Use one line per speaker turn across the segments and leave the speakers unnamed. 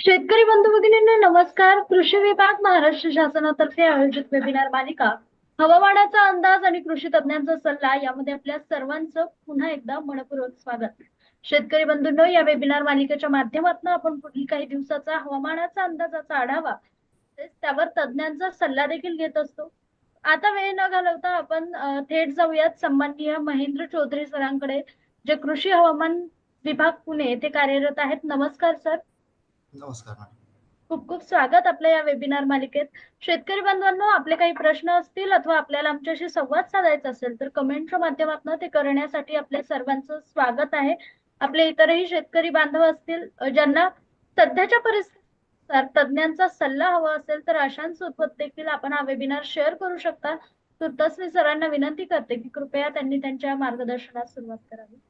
शेतकरी बंधू भगिनींना नमस्कार. कृषी विभाग महाराष्ट्र शासनातर्फे आयोजित वेबिनार मालिका हवामानाचा अंदाज आणि कृषी तज्ञांचा सल्ला यामध्ये आपल्या सर्वांचं पुन्हा एकदा मनपूर्वक स्वागत. शेतकरी बंधूंनो या वेबिनार मालिकेच्या माध्यमातून आपण पुढील काही दिवसाचा हवामानाचा अंदाजाचा आढावा त्यावर तज्ञांचा सल्ला देखील घेत असतो. आता वेळ न घालवता आपण थेट जाऊयात. सन्माननीय महेंद्र चौधरी सरांकडे जे कृषी हवामान विभाग पुणे येथे कार्यरत आहेत. नमस्कार सर.
नमस्कार
खूप खूप स्वागत आपल्या या वेबिनार मालिकेत. शेतकरी बांधवांनो आपले काही प्रश्न असतील अथवा आपल्याला आमच्याशी संवाद साधायचा असेल तर कमेंटच्या माध्यमातून ते करण्यासाठी आपल्या सर्वांचं स्वागत आहे. आपले इतरही शेतकरी बांधव असतील ज्यांना सध्याच्या परिस्थितीनुसार तज्ञांचा सल्ला हवा असेल तर अशांसोबत देखील आपण हा वेबिनार शेअर करू शकता. तुर्तास मी सरांना विनंती करते की कृपया त्यांनी त्यांच्या मार्गदर्शनास सुरुवात करावी.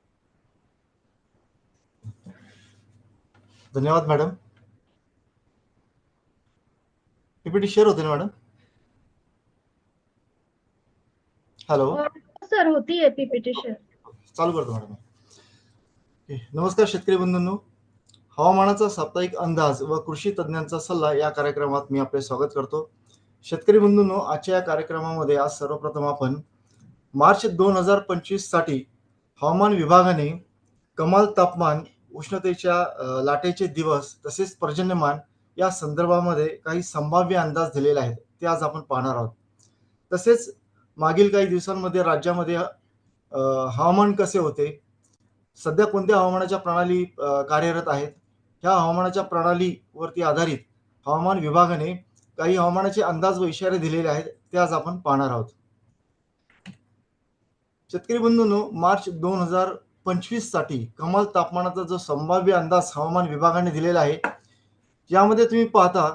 धन्यवाद मॅडम. पीपीटी शेअर होते ना मॅडम हॅलो
सर होती पीपीटी शेअर
चालू करतो मॅडम. नमस्कार शेतकरी बंधूंनो. हवामानाचा साप्ताहिक अंदाज व कृषी तज्ज्ञांचा सल्ला या कार्यक्रमात मी आपले स्वागत करतो. शेतकरी बंधूंनो आजच्या या कार्यक्रमामध्ये आज सर्वप्रथम आपण मार्च दोन हजार पंचवीससाठी हवामान विभागाने कमाल तापमान उष्णतेच्या लाटेचे दिवस तसेच पर्जन्यमान या संदर्भामध्ये काही संभाव्य अंदाज दिलेले आहेत ते आज आपण पाहणार आहोत. तसेच मागील काही दिवसांमध्ये राज्यामध्ये हवामान कसे होते? सध्या कोणत्या हवामानाच्या प्रणाली कार्यरत आहेत? ह्या हवामानाच्या प्रणालीवरती आधारित हवामान विभागाने काही हवामानाचे अंदाज व इशारे दिलेले आहेत ते आज आपण पाहणार आहोत. शेतकरी बंधूंनो मार्च दोन हजार पंचवीससाठी कमाल तापमानाचा जो संभाव्य अंदाज हवामान विभागाने दिलेला आहे यामध्ये तुम्ही पाहता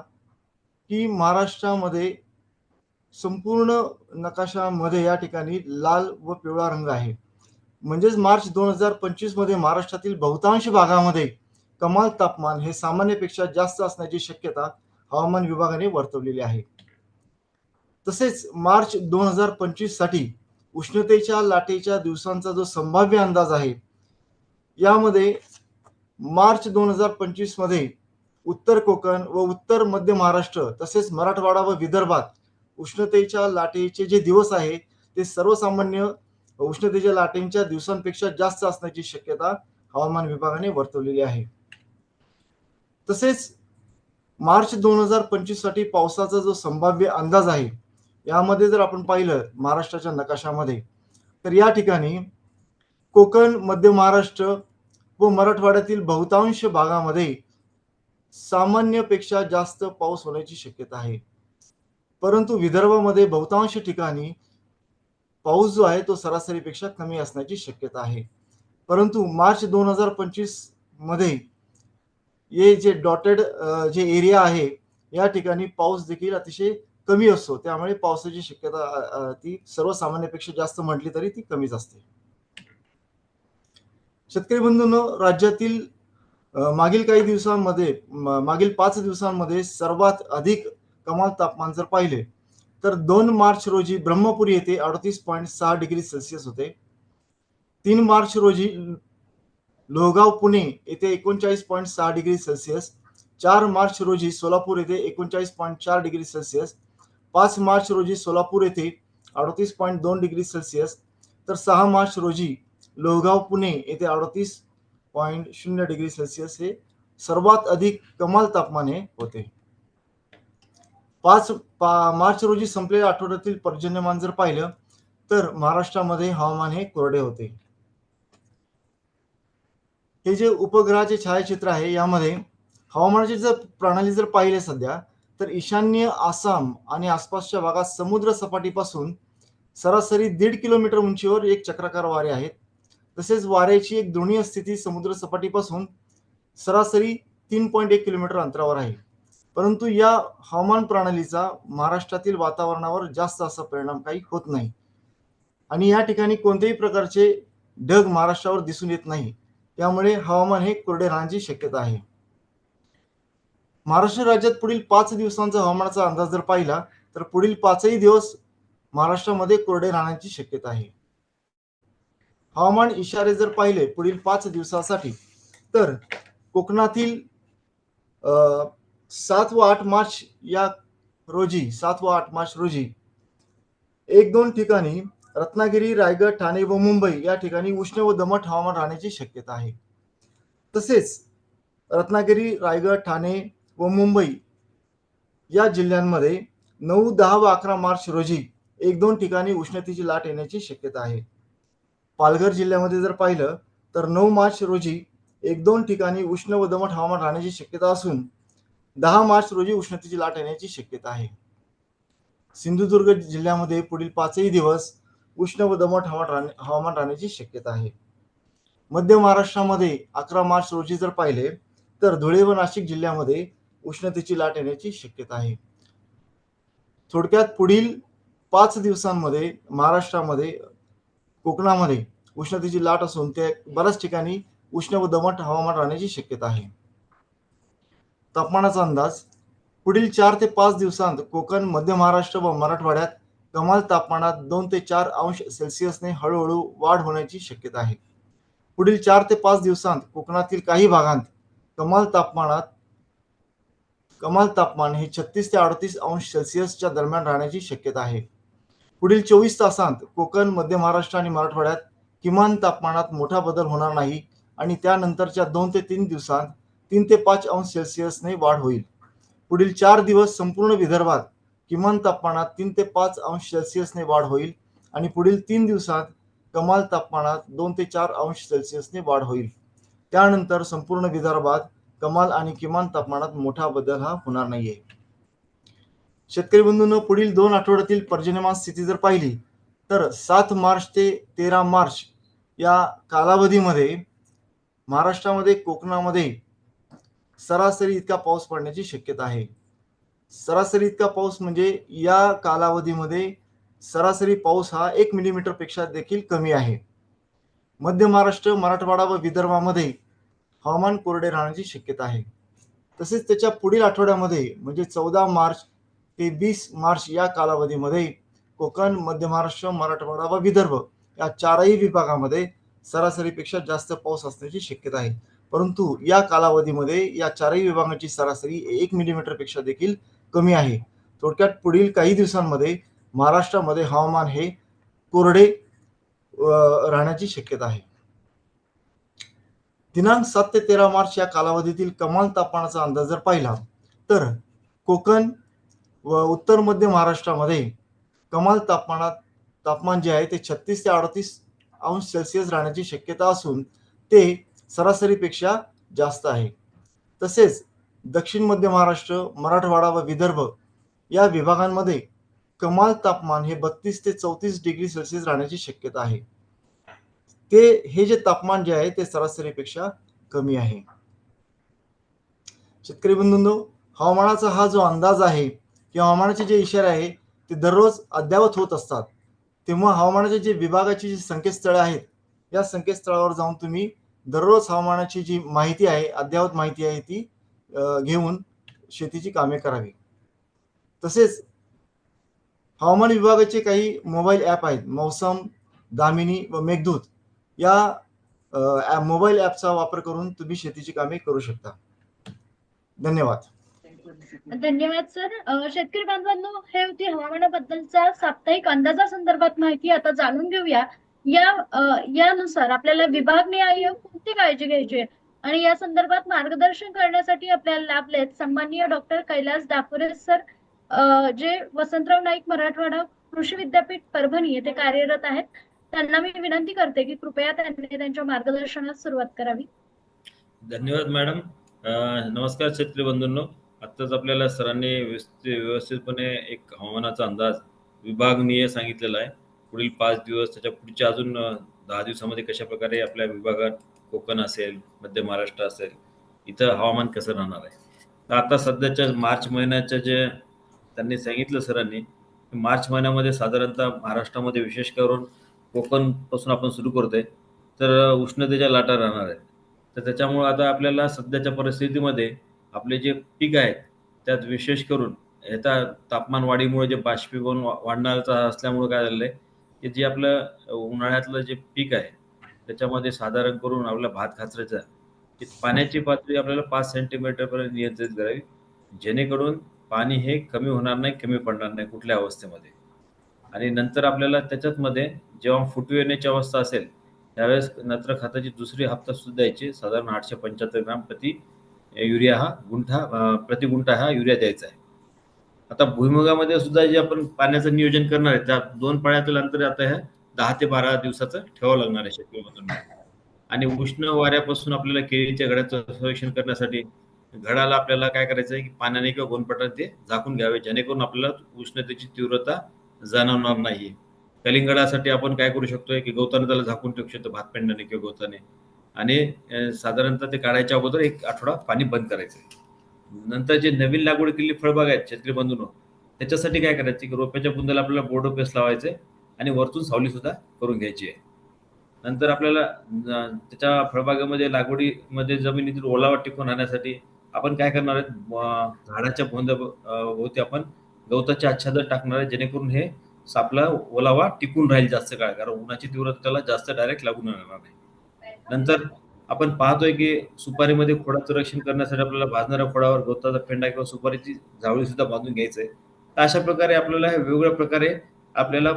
की महाराष्ट्रामध्ये संपूर्ण नकाशामध्ये या ठिकाणी लाल व पिवळा रंग आहे. म्हणजेच मार्च दोन हजार पंचवीसमध्ये महाराष्ट्रातील बहुतांश भागामध्ये कमाल तापमान हे सामान्यपेक्षा जास्त असण्याची शक्यता हवामान विभागाने वर्तवलेली आहे. तसेच मार्च दोन हजार पंचवीससाठी उष्णतेच्या लाटेच्या दिवसांचा जो संभाव्य अंदाज आहे यामध्ये मार्च दोन हजार पंचवीसमध्ये उत्तर कोकण व उत्तर मध्य महाराष्ट्र तसेच मराठवाडा व विदर्भात उष्णतेच्या लाटेचे जे दिवस आहे ते सर्वसामान्य उष्णतेच्या लाटेंच्या दिवसांपेक्षा जास्त असण्याची शक्यता हवामान विभागाने वर्तवलेली आहे. तसेच मार्च दोन हजार पंचवीससाठी पावसाचा जो संभाव्य अंदाज आहे यामध्ये जर आपण पाहिलं महाराष्ट्राच्या नकाशामध्ये तर या ठिकाणी कोकण मध्य महाराष्ट्र व मराठवाड्यातील बहुतांश भागामध्ये सामान्यपेक्षा जास्त पाऊस होण्याची शक्यता आहे. परंतु विदर्भामध्ये बहुतांश ठिकाणी पाऊस जो आहे तो सरासरीपेक्षा कमी असण्याची शक्यता आहे. परंतु मार्च दोन हजार पंचवीसमध्ये हे जे डॉटेड जे एरिया आहे या ठिकाणी पाऊस देखील अतिशय कमी असतो. त्यामुळे पावसाची शक्यता ती सर्वसामान्यपेक्षा जास्त म्हटली तरी ती कमीच असते. शेतकरी बंधूंनो राज्यातील मागील काही दिवसांमध्ये म- मागील पाच दिवसांमध्ये सर्वात अधिक कमाल तापमान जर पाहिले तर दोन मार्च रोजी ब्रह्मपुरी येथे अडतीस पॉईंट सहा डिग्री सेल्सिअस होते. तीन मार्च रोजी लोहगाव पुणे येथे एकोणचाळीस पॉईंट सहा डिग्री सेल्सिअस चार मार्च रोजी सोलापूर येथे एकोणचाळीस पॉईंट चार डिग्री सेल्सिअस पाच मार्च रोजी सोलापूर येथे अडतीस पॉईंट दोन डिग्री सेल्सिअस तर सहा मार्च रोजी लोहगाव पुणे येथे अडतीस पॉईंट शून्य डिग्री सेल्सिअस हे सर्वात अधिक कमाल तापमान हे होते. पाच पा मार्च रोजी संपलेल्या आठवड्यातील पर्जन्यमान जर पाहिलं तर महाराष्ट्रामध्ये हवामान हे कोरडे होते. हे जे उपग्रहाचे छायाचित्र आहे यामध्ये हवामानाची जर प्रणाली जर पाहिले सध्या तर ईशान्य आसाम आणि आसपासच्या भागात समुद्र सपाटीपासून सरासरी दीड किलोमीटर उंचीवर एक चक्राकार वारे आहेत. तसेच वाऱ्याची एक द्रोणीय स्थिती समुद्र सपाटीपासून सरासरी तीन पॉईंट एक किलोमीटर अंतरावर आहे. परंतु या हवामान प्रणालीचा महाराष्ट्रातील वातावरणावर जास्त असा परिणाम काही होत नाही. आणि या ठिकाणी कोणत्याही प्रकारचे ढग महाराष्ट्रावर दिसून येत नाही. त्यामुळे हवामान हे कोरडे राहण्याची शक्यता आहे. महाराष्ट्र राज्यात पुढील पाच दिवसांचा हवामानाचा अंदाज जर पाहिला तर पुढील पाचही दिवस महाराष्ट्रामध्ये कोरडे राहण्याची शक्यता आहे. हवामान इशारे जर पाहिले पुढील पाच दिवसासाठी तर कोकणातील सात व आठ मार्च या रोजी सात व आठ मार्च रोजी एक दोन ठिकाणी रत्नागिरी रायगड ठाणे व मुंबई या ठिकाणी उष्ण व दमट हवामान राहण्याची शक्यता आहे. तसेच रत्नागिरी रायगड ठाणे व मुंबई या जिल्ह्यांमध्ये नऊ दहा व अकरा मार्च रोजी एक दोन ठिकाणी उष्णतेची लाट येण्याची शक्यता आहे. पालघर जिल्ह्यामध्ये जर पाहिलं तर नऊ मार्च रोजी एक दोन ठिकाणी उष्ण व दमट हवामान राहण्याची शक्यता असून दहा मार्च रोजी उष्णतेची लाट येण्याची शक्यता आहे. सिंधुदुर्ग जिल्ह्यामध्ये पुढील पाचही दिवस उष्ण व दमट हवामान राहणे हवामान राहण्याची शक्यता आहे. मध्य महाराष्ट्रामध्ये अकरा मार्च रोजी जर पाहिले तर धुळे व नाशिक जिल्ह्यामध्ये उष्णतेची लाट येण्याची शक्यता आहे. थोडक्यात पुढील पाच दिवसांमध्ये महाराष्ट्रामध्ये कोकणामध्ये उष्णतेची लाट असून ते बऱ्याच ठिकाणी उष्ण व दमट हवामान राहण्याची शक्यता आहे. तापमानाचा अंदाज पुढील चार ते पाच दिवसांत कोकण मध्य महाराष्ट्र व मराठवाड्यात कमाल तापमानात दोन ते चार अंश सेल्सिअसने हळूहळू वाढ होण्याची शक्यता आहे. पुढील चार ते पाच दिवसांत कोकणातील काही भागांत कमाल तापमानात कमाल तापमान हे छत्तीस ते अडतीस अंश सेल्सिअसच्या दरम्यान राहण्याची शक्यता आहे. पुढील चोवीस तासांत कोकण मध्य महाराष्ट्र आणि मराठवाड्यात किमान तापमानात मोठा बदल होणार नाही आणि त्यानंतरच्या दोन ते तीन दिवसांत तीन ते पाच अंश सेल्सिअसने वाढ होईल. पुढील चार दिवस संपूर्ण विदर्भात किमान तापमानात तीन ते पाच अंश सेल्सिअसने वाढ होईल आणि पुढील तीन दिवसात कमाल तापमानात दोन ते चार अंश सेल्सिअसने वाढ होईल. त्यानंतर संपूर्ण विदर्भात कमाल आणि किमान तापमानात मोठा बदल हा होणार नाहीये. शेतकरी बंधूंनो पुढील दोन आठवड्यातील पर्जन्यमान स्थिती जर पाहिली तर सात मार्च ते तेरा मार्च या कालावधीमध्ये महाराष्ट्रामध्ये कोकणामध्ये सरासरी इतका पाऊस पडण्याची शक्यता आहे. सरासरी इतका पाऊस म्हणजे या कालावधीमध्ये सरासरी पाऊस हा एक मिलीमीटरपेक्षा देखील कमी आहे. मध्य महाराष्ट्र मराठवाडा व विदर्भामध्ये हवामान कोरडे राहण्याची शक्यता आहे. तसेच त्याच्या पुढील आठवड्यामध्ये म्हणजे चौदा मार्च तेवीस मार्च या कालावधीमध्ये कोकण मध्य महाराष्ट्र मराठवाडा व विदर्भ या चारही विभागामध्ये सरासरीपेक्षा जास्त पाऊस असण्याची शक्यता आहे. परंतु या कालावधीमध्ये या चारही विभागांची सरासरी एक मिलीमीटरपेक्षा देखील कमी आहे. थोडक्यात पुढील काही दिवसांमध्ये महाराष्ट्रामध्ये हवामान हे कोरडे राहण्याची शक्यता आहे. दिनांक सात ते तेरा मार्च या कालावधीतील कमाल तापमानाचा अंदाज जर पाहिला तर कोकण व उत्तर मध्य महाराष्ट्रामध्ये कमाल तापमानात तापमान जे आहे ते छत्तीस ते अडतीस अंश सेल्सिअस राहण्याची शक्यता असून ते सरासरीपेक्षा जास्त आहे. तसेच दक्षिण मध्य महाराष्ट्र मराठवाडा व विदर्भ या विभागांमध्ये कमाल तापमान हे बत्तीस ते चौतीस डिग्री सेल्सिअस राहण्याची शक्यता आहे. ते हे जे तापमान जे आहे ते सरासरीपेक्षा कमी आहे. शेतकरी बंधूंनो हवामानाचा हा जो अंदाज आहे किंवा हवामानाचे जे इशारे आहे ते दररोज अद्ययावत होत असतात. तेव्हा हवामानाचे जे विभागाची जी संकेतस्थळे आहेत या संकेतस्थळावर जाऊन तुम्ही दररोज हवामानाची जी माहिती आहे अद्ययावत माहिती आहे ती घेऊन शेतीची कामे करावी. तसेच हवामान विभागाचे काही मोबाईल ॲप आहेत मौसम दामिनी व मेघदूत. या मोबाईल ॲपचा वापर करून तुम्ही शेतीची कामे करू शकता. धन्यवाद.
धन्यवाद सर. शेतकरी बांधवांनो हे होती हवामानाबद्दलचा साप्ताहिक अंदाजा संदर्भात माहिती. आता जाणून घेऊया. या यानुसार आपल्याला विभागनिहाय कोणती काळजी घ्यायची आणि या संदर्भात मार्गदर्शन करण्यासाठी आपल्याला लाभलेत सन्माननीय डॉक्टर कैलास दापुरे सर जे वसंतराव नाईक मराठवाडा कृषी विद्यापीठ परभणी येथे कार्यरत आहेत. त्यांना मी विनंती करते की कृपया त्यांनी त्यांच्या मार्गदर्शनास सुरुवात करावी.
धन्यवाद मॅडम. नमस्कार शेतकरी बंधूंनो. आत्ताच आपल्याला सरांनी व्यवस्थित व्यवस्थितपणे एक हवामानाचा अंदाज विभागनीय सांगितलेला आहे. पुढील पाच दिवस त्याच्या पुढच्या अजून दहा दिवसामध्ये कशा प्रकारे आपल्या विभागात कोकण असेल मध्य महाराष्ट्र असेल इथं हवामान कसं राहणार आहे? तर आता सध्याच्या मार्च महिन्याच्या जे त्यांनी सांगितलं सरांनी मार्च महिन्यामध्ये साधारणतः महाराष्ट्रामध्ये विशेष करून कोकणपासून आपण सुरू करतोय तर उष्णतेच्या लाटा राहणार आहेत. तर त्याच्यामुळं आता आपल्याला सध्याच्या परिस्थितीमध्ये आपले जे पीक आहेत त्यात विशेष करून ह्याचा तापमान वाढीमुळे जे बाष्पीभवन वा- वाढणारचा असल्यामुळे काय झालं आहे की जे आपलं उन्हाळ्यातलं जे पीक आहे त्याच्यामध्ये साधारण करून आपला भात खाचऱ्याचा की पाण्याची पातळी आपल्याला पाच सेंटीमीटरपर्यंत नियंत्रित करावी जेणेकरून पाणी हे कमी होणार नाही कमी पडणार नाही कुठल्या अवस्थेमध्ये. आणि नंतर आपल्याला त्याच्यात मध्ये जेव्हा फुटू येण्याची अवस्था असेल त्यावेळेस नत्र खताची दुसरी हप्ता सुद्धा द्यायची साधारण आठशे पंच्याहत्तर ग्राम प्रति युरिया हा गुंठा प्रति गुंठा हा युरिया द्यायचा आहे. आता भुईमुगामध्ये सुद्धा जे आपण पाण्याचं नियोजन करणार आहे त्या दोन पाण्यातील अंतर आता हे दहा ते बारा दिवसाचं ठेवावं लागणार आहे शेतकऱ्यांमधून आणि उष्ण वाऱ्यापासून आपल्याला केळीच्या घड्याचं संरक्षण करण्यासाठी घडाला आपल्याला काय करायचं आहे की पाण्याने किंवा गोनपटाने ते झाकून घ्यावे जेणेकरून आपल्याला उष्णतेची तीव्रता जाणवणार नाही कलिंगडासाठी आपण काय करू शकतोय की गवताने त्याला झाकून ठेवू शकतो भात पेंडाने किंवा गवताने. आणि साधारणतः ते काढायच्या अगोदर एक आठवडा पाणी बंद करायचं. नंतर जे नवीन लागवड केलेली फळबाग आहेत शेतकरी बंधून त्याच्यासाठी काय करायचे? की रोप्याच्या बुंदाला आपल्याला बोर्डो पेस लावायचे आणि वरतून सावली सुद्धा करून घ्यायची आहे. नंतर आपल्याला त्याच्या फळबागेमध्ये लागवडीमध्ये जमिनीतील ओलावा टिकून राहण्यासाठी आपण काय करणार आहेत? झाडाच्या बोंद होती आपण गवताचे आच्छादन टाकणार आहे जेणेकरून हे आपला ओलावा टिकून राहील जास्त काळ. कारण उन्हाची तीव्रता त्याला जास्त डायरेक्ट लागून राहणार नाही. नंतर आपण पाहतोय की सुपारीमध्ये खोडाचं रक्षण करण्यासाठी आपल्याला भाजणाऱ्या खोडावर गवताचा फेंडा किंवा सुपारीची झावळी सुद्धा बांधून घ्यायचंय तर अशा प्रकारे आपल्याला हे वेगवेगळ्या प्रकारे आपल्याला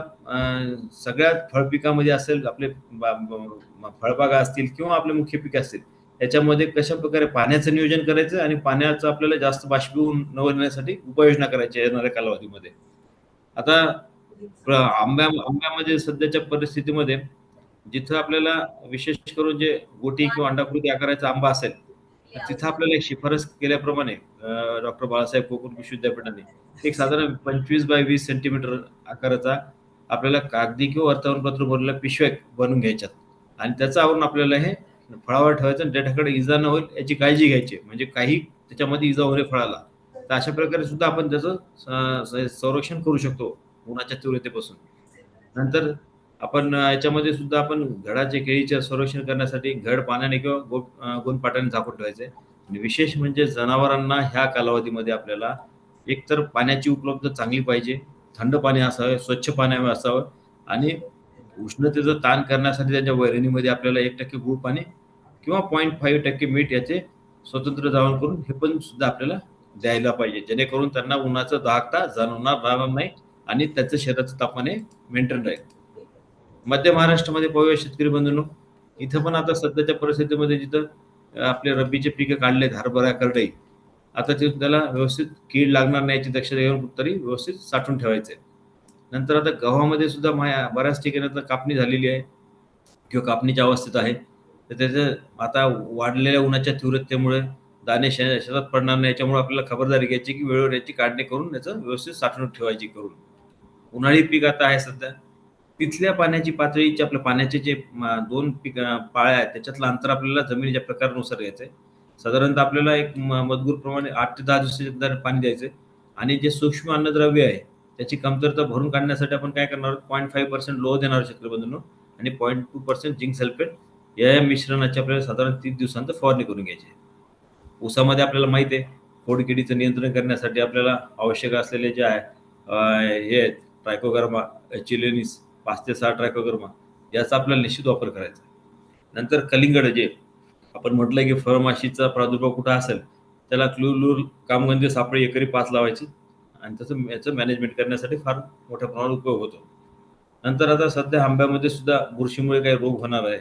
सगळ्या फळपिकामध्ये असेल आपले फळबागा असतील किंवा आपले मुख्य पिके असतील याच्यामध्ये कशा प्रकारे पाण्याचं नियोजन करायचं आणि पाण्याचं आपल्याला जास्त बाष्पीभवन न होण्यासाठी उपाययोजना करायची येणाऱ्या कालावधीमध्ये. आता आंब्या आंब्यामध्ये सध्याच्या परिस्थितीमध्ये जिथं आपल्याला विशेष करून जे गोटी किंवा अंडाकृती आकाराचा आंबा असेल तिथं आपल्याला एक शिफारस केल्याप्रमाणे डॉक्टर बाळासाहेब कोकण कृषी विद्यापीठाने एक साधारण पंचवीस बाय वीस सेंटीमीटर आकाराचा आपल्याला कागदी किंवा वर्तमानपत्र भरलेल्या पिशव्या बनवून घ्यायच्यात. आणि त्याचं आवरून आपल्याला हे फळावर ठेवायचं आणि ज्याच्याकडे इजा न होईल याची काळजी घ्यायची. म्हणजे काही त्याच्यामध्ये इजा होणे फळाला. तर अशा प्रकारे सुद्धा आपण त्याचं संरक्षण करू शकतो उन्हाच्या तीव्रतेपासून. नंतर आपण याच्यामध्ये सुद्धा आपण घडाचे केळीचे संरक्षण करण्यासाठी घड पाण्याने किंवा गो अं, झाकून ठेवायचे. आणि विशेष म्हणजे जनावरांना ह्या कालावधीमध्ये आपल्याला एकतर पाण्याची उपलब्ध चांगली पाहिजे. थंड पाणी असावं स्वच्छ पाणी असावं. आणि उष्णतेचं ताण करण्यासाठी त्यांच्या वैरणीमध्ये आपल्याला एक टक्के गुळ पाणी किंवा पॉईंट फाईव्ह टक्के मीठ याचे स्वतंत्र जावण करून हे पण सुद्धा आपल्याला द्यायला पाहिजे. जेणेकरून त्यांना उन्हाचं दाहकता जाणवणार राहणार नाही आणि त्याचं शरीराचं तापमान हे मेंटेन राहील. मध्य महाराष्ट्रामध्ये पाहूया शेतकरी बंधूंनो. इथं पण आता सध्याच्या परिस्थितीमध्ये जिथं आपले रब्बीचे पिकं काढले हरभरा करडई आता ते त्याला व्यवस्थित कीड लागणार नाही याची दक्षता घेऊन तरी व्यवस्थित साठवून ठेवायचे नंतर आता गव्हामध्ये सुद्धा माया बऱ्याच ठिकाणी आता कापणी झालेली आहे. किंवा कापणीच्या अवस्थेत आहे. तर त्याचं आता वाढलेल्या उन्हाच्या तीव्रतेमुळे दाणे शे- शेतात पडणार नाही याच्यामुळे आपल्याला खबरदारी घ्यायची की वेळेवर याची काढणी करून याचं व्यवस्थित साठवणूक ठेवायची करून. उन्हाळी पीक आता आहे सध्या. तिथल्या पाण्याची पातळीचे आपल्या पाण्याचे जे दोन पिक पाळ्या आहेत त्याच्यातलं अंतर आपल्याला जमिनीच्या प्रकारानुसार घ्यायचं आहे साधारणतः आपल्याला एक म- मजबूर प्रमाणे आठ ते दहा दिवसाच्या पाणी द्यायचं आहे आणि जे सूक्ष्म अन्नद्रव्य आहे त्याची कमतरता भरून काढण्यासाठी आपण काय करणार आहोत? पॉईंट फाईव्ह पर्सेंट लो देणार शेतकरी आणि point two percent zinc sulphate या या मिश्रणाची आपल्याला साधारण तीन दिवसांत फवारणी करून घ्यायची आहे. ऊसामध्ये आपल्याला माहिती आहे फोडकिडीचं नियंत्रण करण्यासाठी आपल्याला आवश्यक असलेले जे आहे हे आहेत ट्रायकोगर्मा चिलेनिस पाच ते सहा ट्रायकोगर्मा याचा आपल्याला निश्चित वापर करायचा आहे. नंतर कलिंगड जे आपण म्हटलं की फळमाशीचा प्रादुर्भाव कुठं असेल त्याला क्लूलूर कामगंजे सापळे एकरी पाच लावायची. आणि त्याचं याचं मॅनेजमेंट करण्यासाठी फार मोठ्या प्रमाणात उपयोग होतो. नंतर आता सध्या आंब्यामध्ये सुद्धा बुरशीमुळे काही रोग होणार आहे.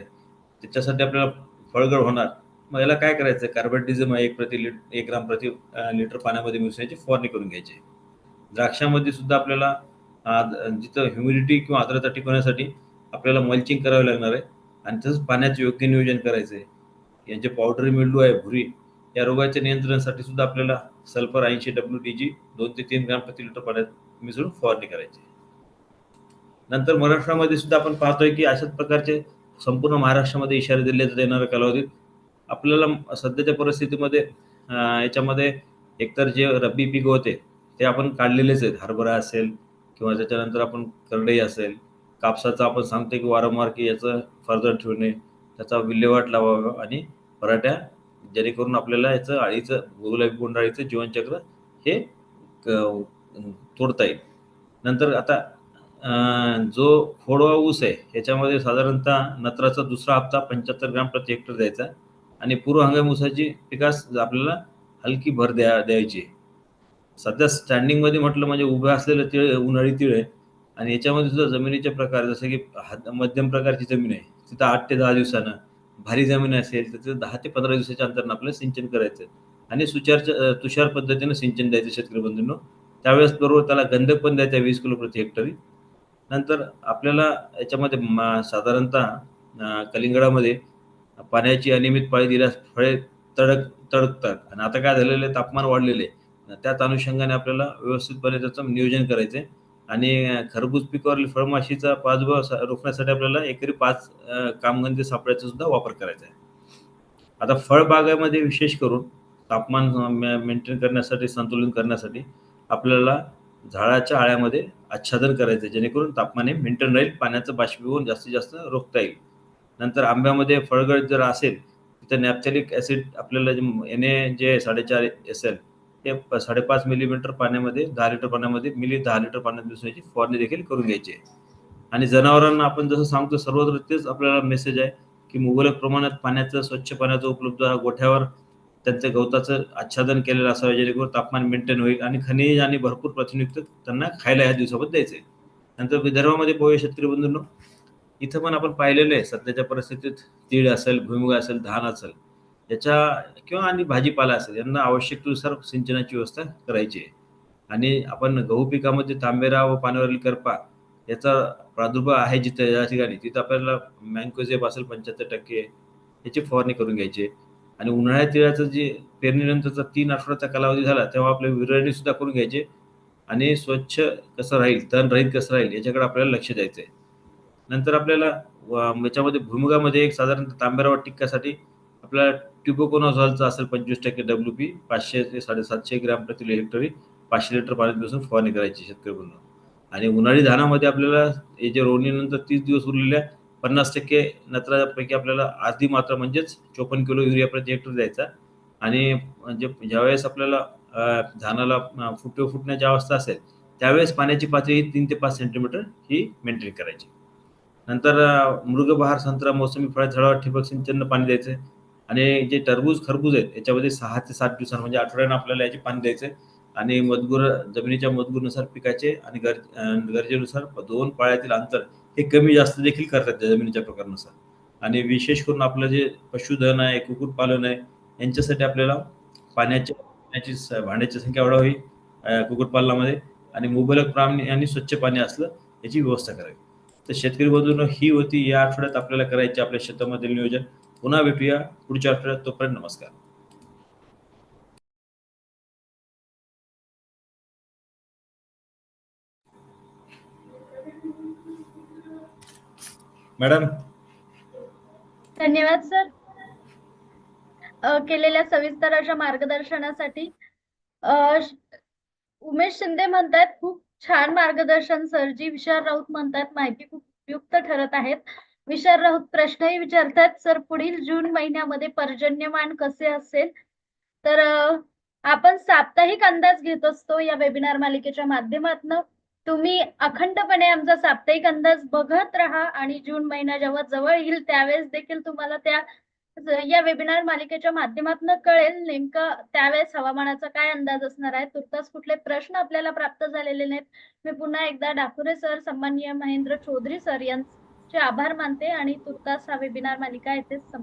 त्याच्यासाठी आपल्याला फळगळ होणार. मग याला काय करायचं? कार्बेटिझम एक प्रति लिट एक ग्राम प्रति लिटर पाण्यामध्ये मिसळायची फवारणी करून घ्यायची. द्राक्षामध्ये सुद्धा आपल्याला अं, जिथं ह्युमिडिटी किंवा आर्द्रता टिकवण्यासाठी आपल्याला मल्चिंग करावी लागणार आहे आणि तसंच पाण्याचं योग्य नियोजन करायचं आहे यांचे पावडरी मेंडू आहे भुरी. या रोगाच्या नियंत्रणासाठी सुद्धा आपल्याला सल्फर ऐंशी डब्ल्यू डी जी दोन ते तीन ग्राम प्रति लिटर पाण्यात मिसळून फवारणी करायची नंतर महाराष्ट्रामध्ये सुद्धा आपण पाहतोय की अशाच प्रकारचे संपूर्ण महाराष्ट्रामध्ये इशारे दिले येणाऱ्या कालावधीत आपल्याला सध्याच्या परिस्थितीमध्ये याच्यामध्ये एकतर जे रब्बी पीक होते ते आपण काढलेलेच आहेत. हरभरा असेल किंवा त्याच्यानंतर आपण करडई असेल कापसाचं आपण सांगतो की वारंवार की याचं फर्दर ठेवणे त्याचा विल्हेवाट लावावा आणि पराठ्या जेणेकरून आपल्याला याचं अळीचं गुलाबी बोंडाळीचं जीवनचक्र हे क- तोडता येईल. नंतर आता जो खोडवा ऊस आहे ह्याच्यामध्ये साधारणतः नत्राचा दुसरा हप्ता पंच्याहत्तर ग्राम प्रति हेक्टर द्यायचा आणि पूर्व हंगाम ऊसाची पिकास आपल्याला हलकी भर द्या द्यायची सध्या स्टँडिंगमध्ये म्हटलं म्हणजे उभे असलेलं तिळ उन्हाळी तिळ आहे. आणि याच्यामध्ये सुद्धा जमिनीचे प्रकार जसं की मध्यम प्रकारची जमीन आहे. तिथं आठ ते दहा दिवसानं भारी जमीन असेल तर तिथं दहा ते पंधरा दिवसाच्या अंतरानं आपल्याला सिंचन करायचं आणि सुचारच्या तुषार पद्धतीनं सिंचन द्यायचं शेतकरी बंधूंनो. त्यावेळेस बरोबर त्याला गंधक पण द्यायचा वीस किलो प्रति हेक्टरी. नंतर आपल्याला याच्यामध्ये मा- साधारणतः कलिंगडामध्ये पाण्याची अनियमित पाळी दिल्यास फळे तडक तडकतात. आणि आता काय झालेलं आहे तापमान वाढलेले आहे. त्याच अनुषंगाने आपल्याला व्यवस्थितपणे त्याचं नियोजन करायचं आहे आणि खरबूज पिकावरील फळमाशीचा प्रादुर्भाव सा- रोखण्यासाठी आपल्याला एकरी पाच अं, कामगंधी सापळ्याचा सुद्धा वापर करायचा आहे आता फळबागामध्ये विशेष करून तापमान मेंटेन करण्यासाठी संतुलन करण्यासाठी आपल्याला झाडाच्या आळ्यामध्ये आच्छादन करायचं आहे जेणेकरून तापमान हे मेंटेन राहील पाण्याचं बाष्पीभवन जास्तीत जास्त रोखता येईल. नंतर आंब्यामध्ये फळगळ जर असेल तर नॅप्थॅलिक ॲसिड आपल्याला जे एन ए जे साडेचार एस एल हे साडेपाच मिलीमीटर पाण्यामध्ये दहा लिटर पाण्यामध्ये मिली दहा लिटर पाण्यात मिसळण्याची फवारणी देखील करून घ्यायची आहे. आणि जनावरांना आपण जसं सांगतो सर्वत्र तेच आपल्याला मेसेज आहे की मुबलक प्रमाणात पाण्याचं स्वच्छ पाण्याचं उपलब्ध गोठ्यावर त्यांचं गवताचं आच्छादन केलेलं असावं जेणेकरून तापमान मेंटेन होईल आणि खनिज आणि भरपूर प्रथिनयुक्त त्यांना खायला ह्या दिवसामध्ये द्यायचं आहे. नंतर विदर्भामध्ये पोहे शेतकरी बंधूंनो. इथं पण आपण पाहिलेलं आहे सध्याच्या परिस्थितीत तीळ असेल भुईमुग असेल धान असेल. याच्या किंवा आणि भाजीपाला असेल यांना आवश्यकतेनुसार सिंचनाची व्यवस्था करायची आहे. आणि आपण गहू पिकामध्ये तांबेरा व पाण्यावरील करपा याचा प्रादुर्भाव आहे जिथं या ठिकाणी तिथं आपल्याला मँकोझेब असेल पंच्याहत्तर टक्के याची फवारणी करून घ्यायची आणि उन्हाळ्यात तिळाचं जे पेरणीनंतरचा तीन आठवड्याचा कालावधी झाला तेव्हा आपल्या विरळणी सुद्धा करून घ्यायचे. आणि स्वच्छ कसं राहील तण रहित कसं राहील याच्याकडे आपल्याला लक्ष द्यायचं आहे नंतर आपल्याला याच्यामध्ये भुईमुगामध्ये एक साधारणतः तांबेरावर टिक्क्यासाठी आपल्याला ट्युबोकोनॉझॉलचं असेल पंचवीस टक्के डब्ल्यू पी पाचशे ते साडेसातशे ग्रॅम प्रति हेक्टरी पाचशे लिटर पाण्यात बसून फवारणी करायची शेतकरी बंधू आणि उन्हाळी धानामध्ये आपल्याला हे जे रोवणीनंतर तीस दिवस उरलेल्या पन्नास टक्के नत्रापैकी आपल्याला आधी मात्रा म्हणजेच चोपन्न किलो युरिया प्रति हेक्टर द्यायचा. आणि म्हणजे ज्यावेळेस आपल्याला धानाला फुटे फुटवे फुटण्याची अवस्था असेल त्यावेळेस पाण्याची पातळी ही तीन ते पाच सेंटीमीटर ही मेंटेन करायची. नंतर मृगबहार संत्रा मोसमी फळ झाडावर ठिबक सिंचन पाणी द्यायचं. आणि जे टरबूज खरबूज आहेत याच्यामध्ये सहा ते सात दिवसांना म्हणजे आठवड्यानं आपल्याला याचे पाणी द्यायचं आणि मजगूर जमिनीच्या मजगूरनुसार पिकाचे आणि गर गरजेनुसार दोन पाळ्यातील अंतर हे कमी जास्त देखील करतात त्या जमिनीच्या प्रकारानुसार. आणि विशेष करून आपलं जे पशुधन आहे कुक्कुटपालन आहे यांच्यासाठी आपल्याला पाण्याच्या पाण्याची स- भांड्याची संख्या वाढावी कुक्कुटपालनामध्ये. आणि मुबलक प्राणी आणि स्वच्छ पाणी असलं याची व्यवस्था करावी. तर शेतकरी बंधूंनो ही होती या आठवड्यात आपल्याला करायची आपल्या शेतामधील नियोजन. पुन्हा भेटूया पुढच्या आठवड्यात. तोपर्यंत नमस्कार. मॅडम.
धन्यवाद सर. केलेल्या सविस्तर अशा मार्गदर्शनासाठी उमेश शिंदे म्हणतात खूप छान मार्गदर्शन सरजी विशाल राऊत म्हणतात माहिती खूप उपयुक्त ठरत आहेत. विचार प्रश्नही विचारतात सर पुढील जून महिन्यामध्ये पर्जन्यमान कसे असेल? तर आपण साप्ताहिक अंदाज घेत असतो या वेबिनार मालिकेच्या माध्यमातून. तुम्ही अखंडपणे आमचा साप्ताहिक अंदाज बघत राहा आणि जून महिना जेव्हा जवळ येईल त्यावेळेस देखील तुम्हाला त्या या वेबिनार मालिकेच्या माध्यमातून कळेल नेमका त्यावेळेस हवामानाचा काय अंदाज असणार आहे. तुर्तास कुठले प्रश्न आपल्याला प्राप्त झालेले नाहीत. मी पुन्हा एकदा डाकुरे सर सन्माननीय महेंद्र चौधरी सर यांचे आभार मानते आणि तुर्तास हा वेबिनार मालिका येथेच